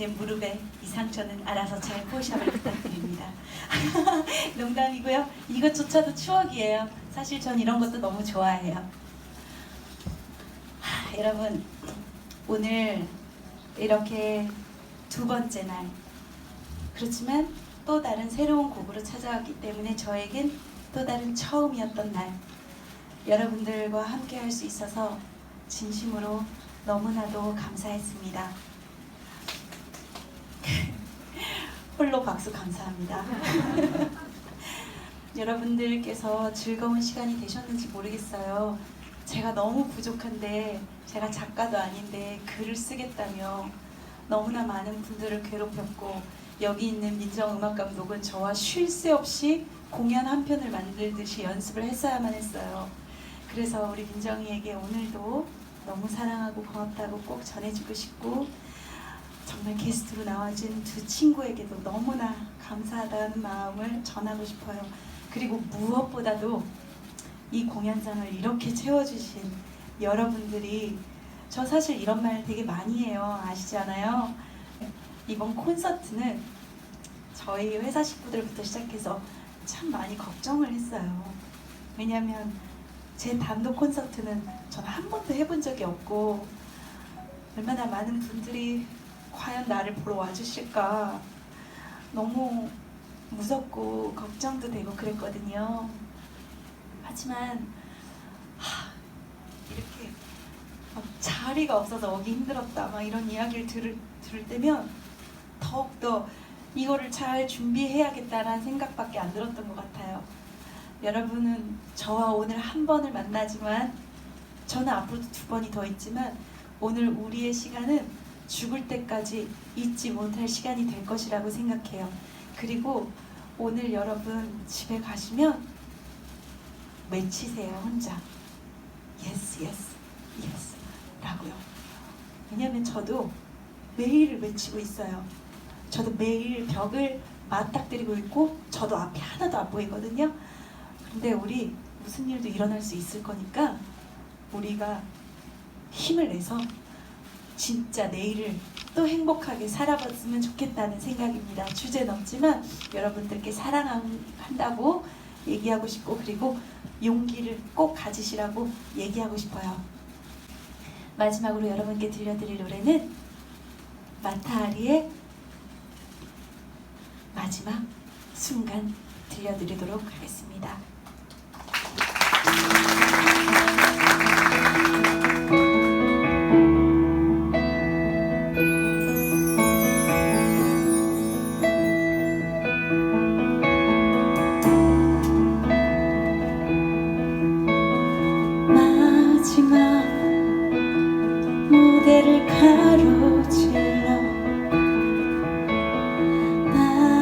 제 무릎에 이 상처는 알아서 잘 포샵을 부탁드립니다. 농담이고요. 이것조차도 추억이에요. 사실 전 이런 것도 너무 좋아해요. 하, 여러분 오늘 이렇게 두 번째 날 그렇지만 또 다른 새로운 곡으로 찾아왔기 때문에 저에겐 또 다른 처음이었던 날 여러분들과 함께 할 수 있어서 진심으로 너무나도 감사했습니다. 홀로 박수 감사합니다. 여러분들께서 즐거운 시간이 되셨는지 모르겠어요. 제가 너무 부족한데 제가 작가도 아닌데 글을 쓰겠다며 너무나 많은 분들을 괴롭혔고 여기 있는 민정 음악 감독은 저와 쉴 새 없이 공연 한 편을 만들듯이 연습을 했어야만 했어요. 그래서 우리 민정이에게 오늘도 너무 사랑하고 고맙다고 꼭 전해주고 싶고 정말 게스트로 나와준 두 친구에게도 너무나 감사하다는 마음을 전하고 싶어요. 그리고 무엇보다도 이 공연장을 이렇게 채워주신 여러분들이 저 사실 이런 말 되게 많이 해요. 아시잖아요. 이번 콘서트는 저희 회사 식구들부터 시작해서 참 많이 걱정을 했어요. 왜냐하면 제 단독 콘서트는 전 한 번도 해본 적이 없고 얼마나 많은 분들이 과연 나를 보러 와주실까 너무 무섭고 걱정도 되고 그랬거든요. 하지만 하, 이렇게 막 자리가 없어서 오기 힘들었다 막 이런 이야기를 들을, 들을 때면 더욱더 이거를 잘 준비해야겠다라는 생각밖에 안 들었던 것 같아요. 여러분은 저와 오늘 한 번을 만나지만 저는 앞으로도 두 번이 더 있지만 오늘 우리의 시간은 죽을 때까지 잊지 못할 시간이 될 것이라고 생각해요. 그리고 오늘 여러분 집에 가시면 외치세요 혼자 yes yes yes 라고요. 왜냐하면 저도 매일 외치고 있어요. 저도 매일 벽을 맞닥뜨리고 있고 저도 앞이 하나도 안 보이거든요. 근데 우리 무슨 일도 일어날 수 있을 거니까 우리가 힘을 내서 진짜 내일을 또 행복하게 살아봤으면 좋겠다는 생각입니다. 주제 넘지만 여러분들께 사랑한다고 얘기하고 싶고 그리고 용기를 꼭 가지시라고 얘기하고 싶어요. 마지막으로 여러분께 들려드릴 노래는 마타리의 마지막 순간 들려드리도록 하겠습니다.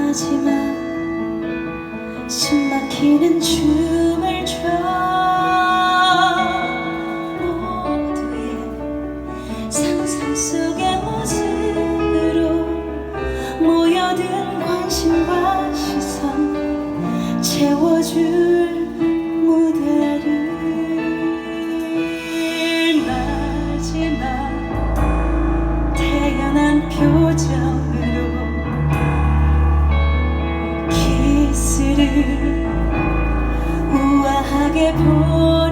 마지막 숨막히는 춤 우아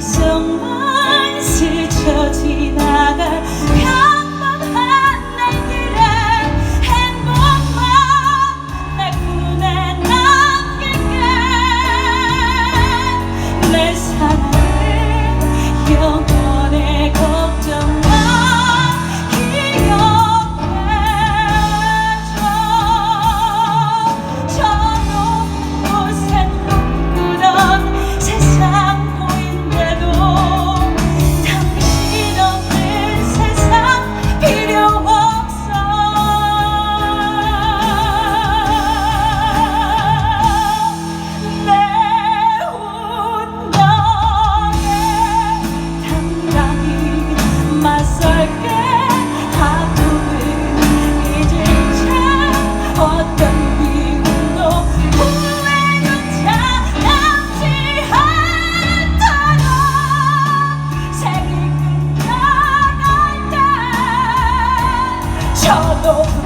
sương mơ 쳐